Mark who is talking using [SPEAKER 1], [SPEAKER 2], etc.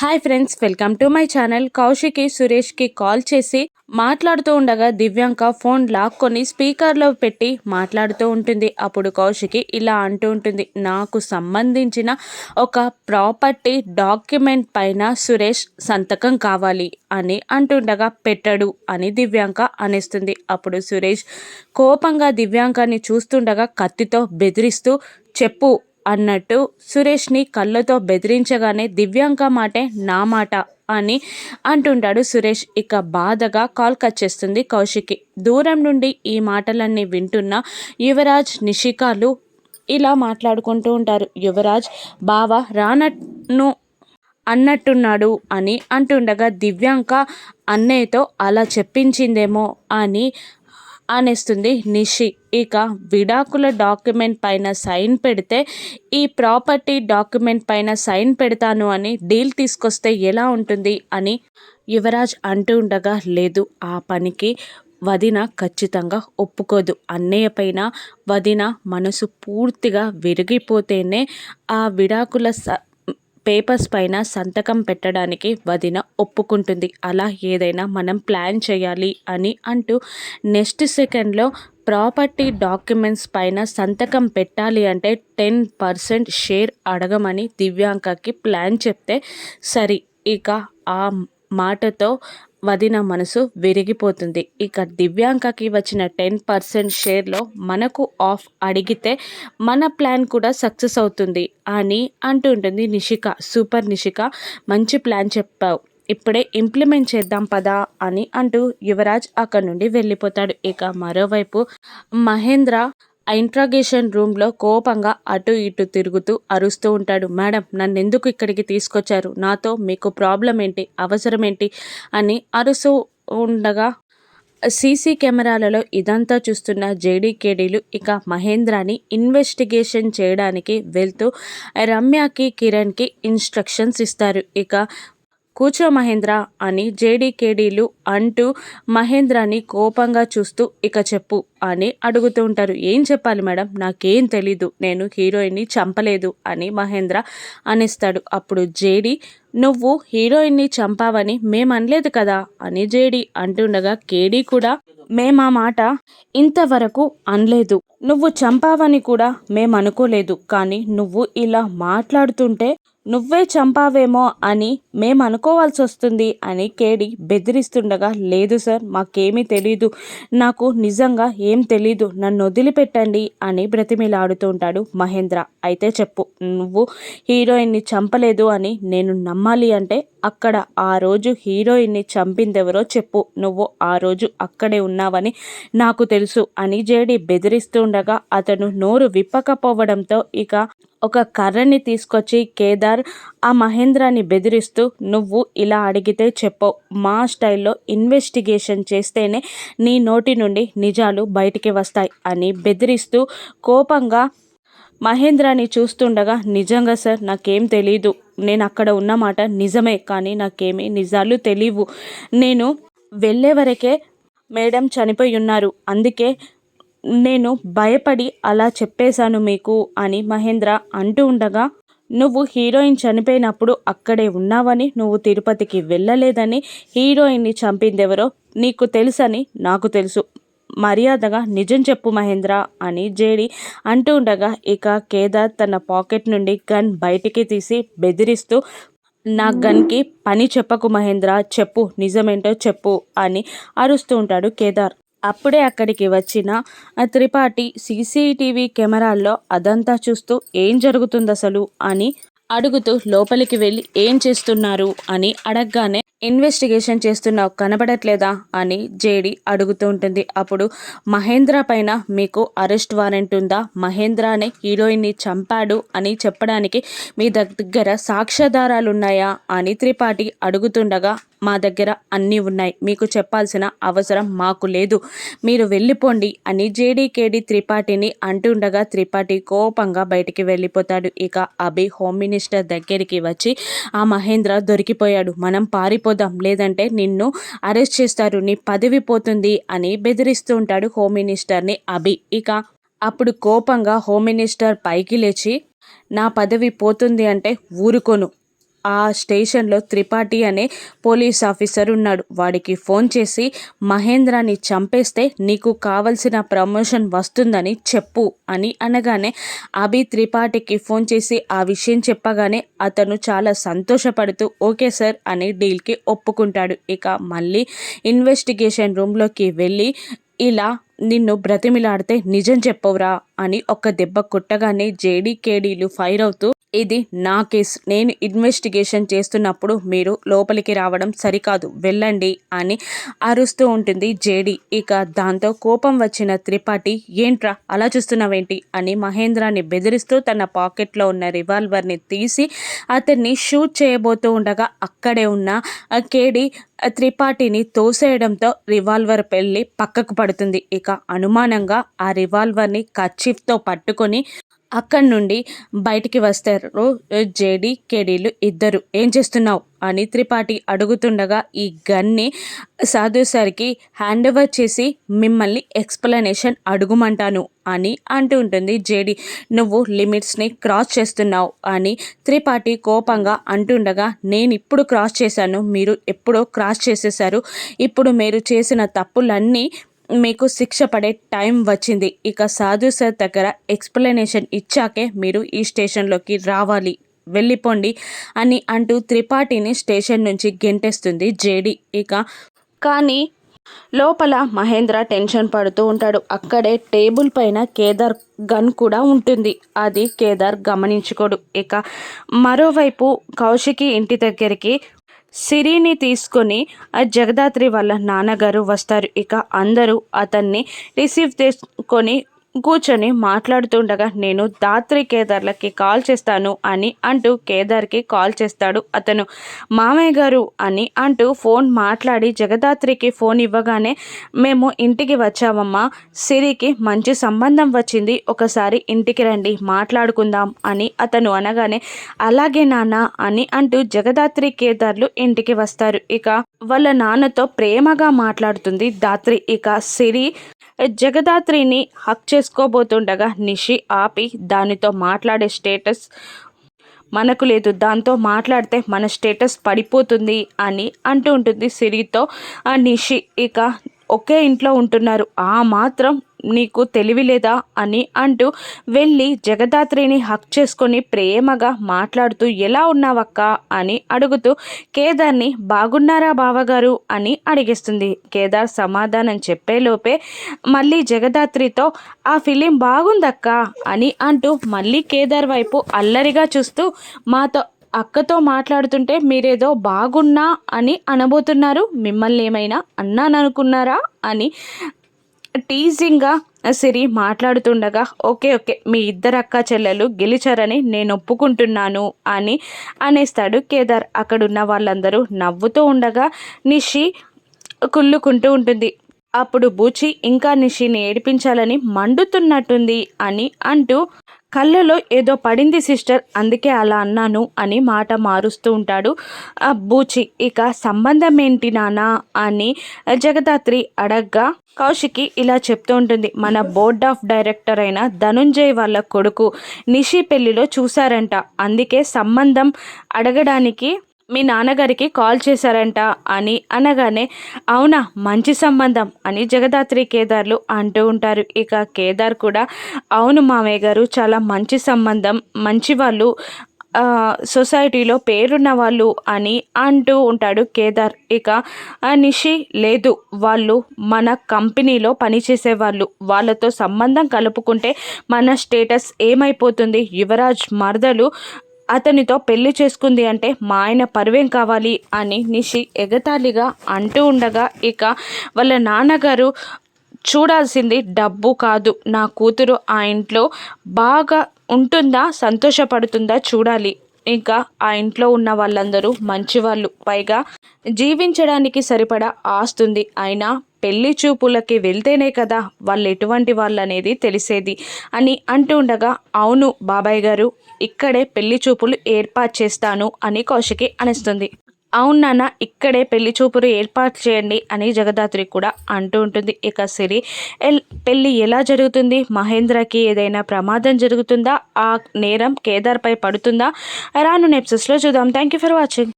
[SPEAKER 1] Hi friends welcome to my channel Kaushiki సురేష్కి call చేసి మాట్లాడుతూ ఉండగా దివ్యాంక ఫోన్ లాక్కొని స్పీకర్లో పెట్టి మాట్లాడుతూ ఉంటుంది. అప్పుడు కౌశికి ఇలా అంటూ ఉంటుంది. నాకు సంబంధించిన ఒక ప్రాపర్టీ డాక్యుమెంట్ పైన సురేష్ సంతకం కావాలి అని అంటుండగా పెట్టడు అని దివ్యాంక అనేస్తుంది. అప్పుడు సురేష్ కోపంగా దివ్యాంకాన్ని చూస్తుండగా కత్తితో బెదిరిస్తూ చెప్పు అన్నట్టు సురేష్ని కళ్ళతో బెదిరించగానే దివ్యాంక మాటే నా మాట అని అంటుంటాడు సురేష్. ఇక బాధగా కాల్ కట్ చేస్తుంది కౌశికి దూరం నుండి ఈ మాటలన్నీ వింటున్న యువరాజ్ నిషికాలు ఇలా మాట్లాడుకుంటూ ఉంటారు. యువరాజ్ బావ రానట్ను అన్నట్టున్నాడు అని అంటుండగా దివ్యాంక అన్నయ్యతో అలా చెప్పించిందేమో అని అనేస్తుంది నిషి. ఇక విడాకుల డాక్యుమెంట్ పైన సైన్ పెడితే ఈ ప్రాపర్టీ డాక్యుమెంట్ పైన సైన్ పెడతాను అని డీల్ తీసుకొస్తే ఎలా ఉంటుంది అని యువరాజ్ అంటూ ఉండగా లేదు ఆ పనికి వదిన ఖచ్చితంగా ఒప్పుకోదు. అన్నయ్య పైన వదిన మనసు పూర్తిగా విరిగిపోతేనే ఆ విడాకుల స పేపర్స్ పైన సంతకం పెట్టడానికి వదిన ఒప్పుకుంటుంది. అలా ఏదైనా మనం ప్లాన్ చేయాలి అని అంటూ నెక్స్ట్ సెకండ్లో ప్రాపర్టీ డాక్యుమెంట్స్ పైన సంతకం పెట్టాలి అంటే టెన్ పర్సెంట్ షేర్ అడగమని దివ్యాంకకి ప్లాన్ చెప్తే సరి. ఇక ఆ మాటతో వదిన మనసు విరిగిపోతుంది. ఇక దివ్యాంకకి వచ్చిన టెన్ పర్సెంట్ షేర్లో మనకు ఆఫ్ అడిగితే మన ప్లాన్ కూడా సక్సెస్ అవుతుంది అని అంటుంటుంది నిషిక. సూపర్ నిషిక మంచి ప్లాన్ చెప్పావు. ఇప్పుడే ఇంప్లిమెంట్ చేద్దాం పదా అని అంటూ యువరాజ్ అక్కడి నుండి వెళ్ళిపోతాడు. ఇక మరోవైపు మహేంద్ర ఆ ఇంట్రాగేషన్ రూమ్లో కోపంగా అటు ఇటు తిరుగుతూ అరుస్తూ ఉంటాడు. మేడం నన్ను ఎందుకు ఇక్కడికి తీసుకొచ్చారు? నాతో మీకు ప్రాబ్లం ఏంటి అవసరం ఏంటి అని అరుస్తూ ఉండగా సీసీ కెమెరాలలో ఇదంతా చూస్తున్న జేడీకేడీలు ఇక మహేంద్రాని ఇన్వెస్టిగేషన్ చేయడానికి వెళ్తూ రమ్యకి కిరణ్కి ఇన్స్ట్రక్షన్స్ ఇస్తారు. ఇక కూర్చో మహేంద్ర అని జేడీకేడీలు అంటూ మహేంద్రని కోపంగా చూస్తూ ఇక చెప్పు అని అడుగుతూ ఉంటారు. ఏం చెప్పాలి మేడం? నాకేం తెలీదు. నేను హీరోయిన్ని చంపలేదు అని మహేంద్ర అనిస్తాడు. అప్పుడు జేడీ నువ్వు హీరోయిన్ని చంపావని మేము అనలేదు కదా అని జేడీ అంటుండగా కేడీ కూడా మేము ఆ మాట ఇంతవరకు అనలేదు. నువ్వు చంపావని కూడా మేము అనుకోలేదు కానీ నువ్వు ఇలా మాట్లాడుతుంటే నువ్వే చంపావేమో అని మేము అనుకోవాల్సి వస్తుంది అని కేడి బెదిరిస్తుండగా లేదు సార్ మాకేమీ తెలీదు. నాకు నిజంగా ఏం తెలీదు. నన్ను వదిలిపెట్టండి అని బ్రతిమిలాడుతూ ఉంటాడు మహేంద్ర. అయితే చెప్పు నువ్వు హీరోయిన్ని చంపలేదు అని నేను నమ్మాలి అంటే అక్కడ ఆ రోజు హీరోయిన్ని చంపిందెవరో చెప్పు. నువ్వు ఆ రోజు అక్కడే ఉన్నావని నాకు తెలుసు అని జేడి బెదిరిస్తుండగా అతను నోరు విప్పకపోవడంతో ఇక ఒక కర్రని తీసుకొచ్చి కేదార్ ఆ మహేంద్రాని బెదిరిస్తూ నువ్వు ఇలా అడిగితే చెప్పు. మా స్టైల్లో ఇన్వెస్టిగేషన్ చేస్తేనే నీ నోటి నుండి నిజాలు బయటికి వస్తాయి అని బెదిరిస్తూ కోపంగా మహేంద్రాని చూస్తుండగా నిజంగా సార్ నాకేం తెలీదు. నేను అక్కడ ఉన్నమాట నిజమే కానీ నాకేమీ నిజాలు తెలియవు నేను వెళ్ళే వరకే మేడం చనిపోయి ఉన్నారు. అందుకే నేను భయపడి అలా చెప్పేశాను మీకు అని మహేంద్ర అంటూ ఉండగా నువ్వు హీరోయిన్ చనిపోయినప్పుడు అక్కడే ఉన్నావని నువ్వు తిరుపతికి వెళ్ళలేదని హీరోయిన్ని చంపిందెవరో నీకు తెలుసని నాకు తెలుసు. మర్యాదగా నిజం చెప్పు మహేంద్ర అని జేడి అంటూ ఉండగా ఇక కేదార్ తన పాకెట్ నుండి గన్ బయటికి తీసి బెదిరిస్తూ నా గన్కి పని చెప్పకు మహేంద్ర చెప్పు నిజమేంటో చెప్పు అని అరుస్తూ ఉంటాడు కేదార్. అప్పుడే అక్కడికి వచ్చిన త్రిపాఠి సీసీటీవీ కెమెరాల్లో అదంతా చూస్తూ ఏం జరుగుతుంది అసలు అని అడుగుతూ లోపలికి వెళ్ళి ఏం చేస్తున్నారు? అని అడగగానే ఇన్వెస్టిగేషన్ చేస్తున్నావు కనబడట్లేదా? అని జేడి అడుగుతూ ఉంటుంది. అప్పుడు మహేంద్ర పైన మీకు అరెస్ట్ వారెంట్ ఉందా? మహేంద్రనే హీరోయిన్ని చంపాడు అని చెప్పడానికి మీ దగ్గర సాక్ష్యాధారాలు ఉన్నాయా? అని త్రిపాఠి అడుగుతుండగా మా దగ్గర అన్నీ ఉన్నాయి. మీకు చెప్పాల్సిన అవసరం మాకు లేదు. మీరు వెళ్ళిపోండి అని జేడీకేడి త్రిపాఠిని అంటుండగా త్రిపాఠి కోపంగా బయటికి వెళ్ళిపోతాడు. ఇక అభి హోమ్ మినిస్టర్ దగ్గరికి వచ్చి ఆ మహేంద్ర దొరికిపోయాడు. మనం పారిపో వెళ్ళిపోదాం. లేదంటే నిన్ను అరెస్ట్ చేస్తారు. నీ పదవి పోతుంది అని బెదిరిస్తూ ఉంటాడు హోమ్ మినిస్టర్ని అభి. ఇక అప్పుడు కోపంగా హోమ్ మినిస్టర్ పైకి లేచి నా పదవి పోతుంది అంటే ఊరుకోను. ఆ స్టేషన్లో త్రిపాఠి అనే పోలీస్ ఆఫీసర్ ఉన్నాడు. వాడికి ఫోన్ చేసి మహేంద్రాని చంపేస్తే నీకు కావలసిన ప్రమోషన్ వస్తుందని చెప్పు అని అనగానే అభి త్రిపాఠికి ఫోన్ చేసి ఆ విషయం చెప్పగానే అతను చాలా సంతోషపడుతూ ఓకే సార్ అని డీల్కి ఒప్పుకుంటాడు. ఇక మళ్ళీ ఇన్వెస్టిగేషన్ రూమ్లోకి వెళ్ళి ఇలా నిన్ను బ్రతిమిలాడితే నిజం చెప్పవురా అని ఒక్క దెబ్బ కొట్టగానే జేడీ కేడీలు ఫైర్ అవుతూ ఇది నా కేసు. నేను ఇన్వెస్టిగేషన్ చేస్తున్నప్పుడు మీరు లోపలికి రావడం సరికాదు. వెళ్ళండి అని అరుస్తూ ఉంటుంది జేడి. ఇక దాంతో కోపం వచ్చిన త్రిపాఠి ఏంట్రా? అలా చూస్తున్నావేంటి? అని మహేంద్రాన్ని బెదిరిస్తూ తన పాకెట్లో ఉన్న రివాల్వర్ని తీసి అతన్ని షూట్ చేయబోతూ ఉండగా అక్కడే ఉన్న కేడి త్రిపాఠిని తోసేయడంతో రివాల్వర్ పెళ్ళి పక్కకు పడుతుంది. ఇక అనుమానంగా ఆ రివాల్వర్ని కచ్చిఫ్తో పట్టుకొని అక్కడి నుండి బయటికి వస్తారు. జేడి కేడీలు ఇద్దరు. ఏం చేస్తున్నావు? అని త్రిపాఠి అడుగుతుండగా ఈ గన్ని సాధు సార్కి హ్యాండ్ ఓవర్ చేసి మిమ్మల్ని ఎక్స్ప్లెనేషన్ అడుగుమంటాను అని అంటూ ఉంటుంది జేడి. నువ్వు లిమిట్స్ని క్రాస్ చేస్తున్నావు అని త్రిపాఠి కోపంగా అంటుండగా నేను ఇప్పుడు క్రాస్ చేశాను. మీరు ఎప్పుడో క్రాస్ చేసేసారు ఇప్పుడు మీరు చేసిన తప్పులన్నీ మీకు శిక్ష పడే టైం వచ్చింది. ఇక సాధు సార్ దగ్గర ఎక్స్ప్లెనేషన్ ఇచ్చాకే మీరు ఈ స్టేషన్లోకి రావాలి. వెళ్ళిపోండి అని అంటూ త్రిపాఠిని స్టేషన్ నుంచి గెంటేస్తుంది జేడి. ఇక కానీ లోపల మహేంద్ర టెన్షన్ పడుతూ ఉంటాడు. అక్కడే టేబుల్ పైన కేదార్ గన్ కూడా ఉంటుంది. అది కేదార్ గమనించుకోడు. ఇక మరోవైపు కౌశికి ఇంటి దగ్గరికి సిరిని తీసుకొని ఆ జగదాత్రి వాళ్ళ నాన్నగారు వస్తారు. ఇక అందరూ అతన్ని రిసీవ్ చేసుకొని కూర్చొని మాట్లాడుతుండగా నేను దాత్రి కేదార్లకి కాల్ చేస్తాను అని అంటూ కేదార్కి కాల్ చేస్తాడు అతను. మామయ్య గారు అని అంటూ ఫోన్ మాట్లాడి జగదాత్రికి ఫోన్ ఇవ్వగానే మేము ఇంటికి వచ్చామమ్మా. సిరికి మంచి సంబంధం వచ్చింది. ఒకసారి ఇంటికి రండి. మాట్లాడుకుందాం అని అతను అనగానే అలాగే నాన్న అని అంటూ జగదాత్రి కేదార్లు ఇంటికి వస్తారు. ఇక వాళ్ళ నాన్నతో ప్రేమగా మాట్లాడుతుంది దాత్రి. ఇక సిరి జగదాత్రిని హక్ చేసుకోబోతుండగా నిషి ఆపి దానితో మాట్లాడే స్టేటస్ మనకు లేదు. దాంతో మాట్లాడితే మన స్టేటస్ పడిపోతుంది అని అంటూ ఉంటుంది సిరితో. ఆ నిషి ఇక ఒకే ఇంట్లో ఉంటున్నారు. ఆ మాత్రం నీకు తెలివి లేదా అని అంటూ వెళ్ళి జగదాత్రిని హక్ చేసుకొని ప్రేమగా మాట్లాడుతూ ఎలా ఉన్నావక్క? అని అడుగుతూ కేదార్ని బాగున్నారా బావగారు? అని అడిగిస్తుంది. కేదార్ సమాధానం చెప్పేలోపే మళ్ళీ జగదాత్రితో ఆ ఫిలిం బాగుందక్క? అని అంటూ మళ్ళీ కేదార్ వైపు అల్లరిగా చూస్తూ మాతో అక్కతో మాట్లాడుతుంటే మీరేదో బాగున్నా అని అనబోతున్నారు. మిమ్మల్ని ఏమైనా అన్నాననుకున్నారా? అని టీజింగ్గా సిరి మాట్లాడుతుండగా ఓకే ఓకే మీ ఇద్దరు అక్క చెల్లెలు గెలిచారని నేను ఒప్పుకుంటున్నాను అని అనేస్తాడు కేదార్. అక్కడున్న వాళ్ళందరూ నవ్వుతూ ఉండగా నిషి కుళ్ళుకుంటూ ఉంటుంది. అప్పుడు బూచి ఇంకా నిషిని ఏడిపించాలని మండుతున్నట్టుంది అని అంటూ కళ్ళలో ఏదో పడింది సిస్టర్. అందుకే అలా అన్నాను అని మాట మారుస్తూ ఉంటాడు. బూచి ఇక సంబంధం ఏంటి నానా అని జగదాత్రి అడగ్గా కౌశికి ఇలా చెప్తూ ఉంటుంది. మన బోర్డ్ ఆఫ్ డైరెక్టర్ అయిన ధనుంజయ్ వాళ్ళ కొడుకు నిషి పెళ్ళిలో చూశారంట. అందుకే సంబంధం అడగడానికి మీ నాన్నగారికి కాల్ చేశారంట అని అనగానే అవునా మంచి సంబంధం అని జగదాత్రి కేదార్లు అంటూ ఉంటారు. ఇక కేదార్ కూడా అవును మామయ్య గారు చాలా మంచి సంబంధం మంచి వాళ్ళు సొసైటీలో పేరున్న వాళ్ళు అని అంటూ ఉంటాడు కేదార్. ఇక నిషి లేదు వాళ్ళు మన కంపెనీలో పనిచేసేవాళ్ళు వాళ్ళతో సంబంధం కలుపుకుంటే మన స్టేటస్ ఏమైపోతుంది? యువరాజ్ మరదలు అతనితో పెళ్ళి చేసుకుంది అంటే మా ఆయన పరువేం కావాలి అని నిషి ఎగతాళిగా అంటూ ఉండగా ఇక వాళ్ళ నాన్నగారు చూడాల్సింది డబ్బు కాదు. నా కూతురు ఆ ఇంట్లో బాగా ఉంటుందా? సంతోషపడుతుందా? చూడాలి. ఇంకా ఆ ఇంట్లో ఉన్న వాళ్ళందరూ మంచివాళ్ళు. పైగా జీవించడానికి సరిపడా ఆస్తుంది. అయినా పెళ్ళి చూపులకి వెళ్తేనే కదా వాళ్ళు ఎటువంటి వాళ్ళు అనేది తెలిసేది అని అంటూ ఉండగా అవును బాబాయ్ గారు ఇక్కడే పెళ్ళి చూపులు ఏర్పాటు చేస్తాను అని కౌశికి అనిస్తుంది. అవును నాన్న ఇక్కడే పెళ్ళి చూపులు ఏర్పాటు చేయండి అని జగదాత్రి కూడా అంటూ ఉంటుంది. ఇక సిరి ఎల్ పెళ్ళి ఎలా జరుగుతుంది? మహేంద్రకి ఏదైనా ప్రమాదం జరుగుతుందా? ఆ నేరం కేదార్పై పడుతుందా? రాను నెప్సెస్లో చూద్దాం. Thank you for watching